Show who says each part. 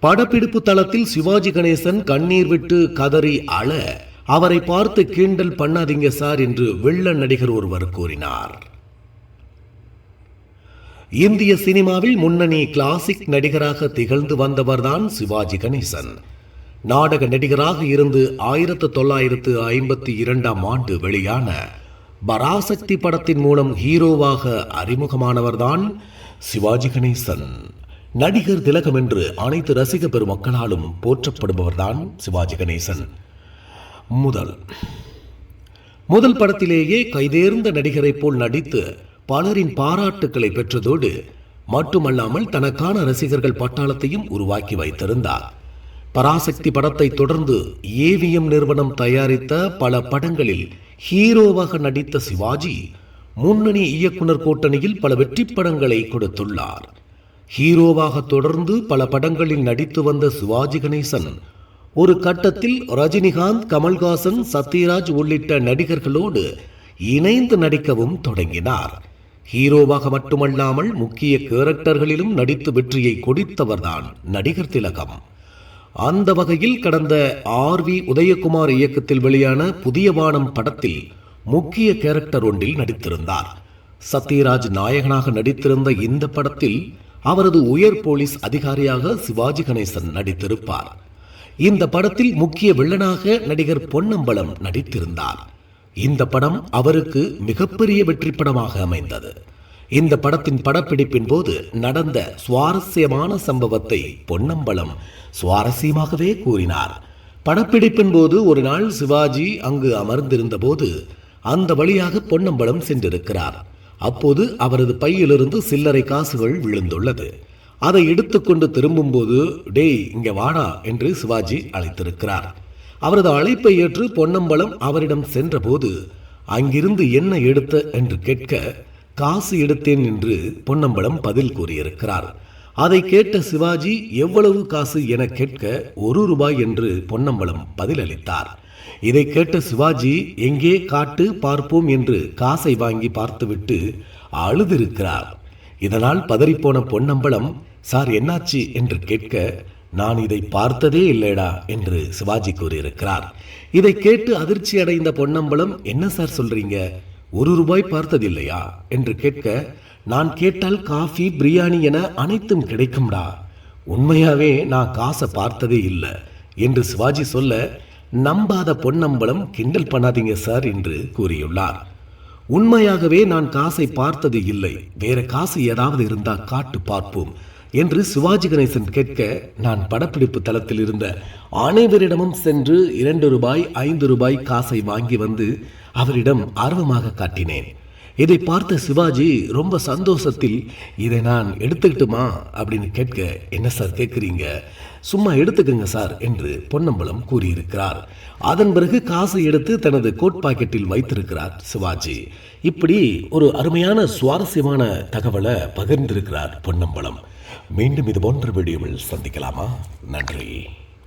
Speaker 1: படப்பிடிப்பு தளத்தில் சிவாஜி கணேசன் கண்ணீர் விட்டு கதறி அழ அவரை பார்த்து கீண்டல் பண்ணாதீங்க சார் என்று வெள்ள நடிகர் ஒருவர் கூறினார். இந்திய சினிமாவில் முன்னணி கிளாசிக் நடிகராக திகழ்ந்து வந்தவர்தான் சிவாஜி கணேசன். நாடக நடிகராக இருந்து ஆயிரத்து தொள்ளாயிரத்து ஐம்பத்தி இரண்டாம் ஆண்டு வெளியான பராசக்தி படத்தின் மூலம் ஹீரோவாக அறிமுகமானவர்தான் சிவாஜி கணேசன். நடிகர் திலகம் என்று அனைத்து ரசிக பெருமக்களாலும் போற்றப்படுபவர்தான் சிவாஜி கணேசன். முதல். முதல் படத்திலேயே கைதேர்ந்த நடிகரைப் போல் நடித்து பலரின் பாராட்டுக்களை பெற்றதோடு மட்டுமல்லாமல் தனக்கான ரசிகர்கள் பட்டாளத்தையும் உருவாக்கி வைத்திருந்தார். பராசக்தி படத்தை தொடர்ந்து ஏவிஎம் நிறுவனம் தயாரித்த பல படங்களில் ஹீரோவாக நடித்த சிவாஜி முன்னணி இயக்குனர் கூட்டணியில் பல வெற்றி படங்களை கொடுத்துள்ளார். ஹீரோவாக தொடர்ந்து பல படங்களில் நடித்து வந்த சிவாஜி கணேசன் ஒரு கட்டத்தில் ரஜினிகாந்த் கமல்ஹாசன் சத்யராஜ் உள்ளிட்ட நடிகர்களோடு இணைந்து நடிக்கவும் தொடங்கினார். ஹீரோவாக மட்டுமல்லாமல் முக்கிய கேரக்டர்களிலும் நடித்து வெற்றியை கொடுத்தவர்தான் நடிகர் திலகம். அந்த வகையில் கடந்த ஆர் வி உதயகுமார் இயக்கத்தில் வெளியான புதிய வானம் படத்தில் முக்கிய கேரக்டர் ஒன்றில் நடித்திருந்தார். சத்யராஜ் நாயகனாக நடித்திருந்த இந்த படத்தில் அவரது உயர் போலீஸ் அதிகாரியாக சிவாஜி கணேசன் நடித்திருப்பார். இந்த படத்தில் முக்கிய வில்லனாக நடிகர் பொன்னம்பலம் நடித்திருந்தார். இந்த படம் அவருக்கு மிகப்பெரிய வெற்றி படமாக அமைந்தது. இந்த படத்தின் படப்பிடிப்பின் போது நடந்த சுவாரஸ்யமான சம்பவத்தை பொன்னம்பலம் சுவாரஸ்யமாகவே கூறினார். படப்பிடிப்பின் போது ஒரு நாள் சிவாஜி அங்கு அமர்ந்திருந்த போது அந்த வழியாக பொன்னம்பலம் சென்றிருக்கிறார். அப்போது அவரது பையிலிருந்து சில்லறை காசுகள் விழுந்துள்ளது. அதை எடுத்துக்கொண்டு திரும்பும்போது டேய் இங்க வாடா என்று சிவாஜி அழைத்திருக்கிறார். அவரது அழைப்பை ஏற்று பொன்னம்பலம் அவரிடம் சென்றபோது அங்கிருந்து என்ன எடுத்த? என்று கேட்க காசு எடுத்தேன் என்று பொன்னம்பலம் பதில் கூறியிருக்கிறார். அதை கேட்ட சிவாஜி எவ்வளவு காசு? என கேட்க ஒரு ரூபாய் என்று பொன்னம்பலம் பதிலளித்தார். இதை கேட்ட சிவாஜி எங்கே காட்டு பார்ப்போம் என்று காசை வாங்கி பார்த்துவிட்டு அழுதிருக்கிறார். இதனால் பதறிப்போன பொன்னம்பலம் சார் என்னாச்சு? என்று கேட்க நான் இதை பார்த்ததே இல்லைடா என்று சிவாஜி கூறியிருக்கிறார். இதை கேட்டு அதிர்ச்சி அடைந்த பொன்னம்பலம் என்ன சார் சொல்றீங்க? ஒரு ரூபாய் பார்த்ததில்லையா? என்று கேட்க நான் கேட்டால் காஃபி பிரியாணி என அனைத்தும் கிடைக்கும்டா. உண்மையாவே நான் காசை பார்த்ததே இல்லை என்று சிவாஜி சொல்ல நம்பாத பொன்னம்பலம் கிண்டல் பண்ணாதீங்க சார் என்று கூறியுள்ளார். உண்மையாகவே நான் காசை பார்த்தது இல்லை. வேற காசு ஏதாவது இருந்தா காட்டு பார்ப்போம் என்று சிவாஜி கணேசன் கேட்க நான் படப்பிடிப்பு தளத்தில் இருந்த அனைவரிடமும் சென்று இரண்டு ரூபாய் ஐந்து ரூபாய் காசை வாங்கி வந்து அவரிடம் ஆர்வமாக காட்டினேன். இதை பார்த்த சிவாஜி ரொம்ப சந்தோஷத்தில் இதை நான் எடுத்துக்கிட்டுமா? அப்படின்னு கேட்க என்ன சார் கேட்குறீங்க சும்மா எடுத்துக்கங்க சார் என்று பொன்னம்பலம் கூறியிருக்கிறார். அதன் பிறகு காசு எடுத்து தனது கோட் பாக்கெட்டில் வைத்திருக்கிறார் சிவாஜி. இப்படி ஒரு அருமையான சுவாரஸ்யமான தகவலை பகிர்ந்திருக்கிறார் பொன்னம்பலம். மீண்டும் இது போன்ற வீடியோவில் சந்திக்கலாமா? நன்றி.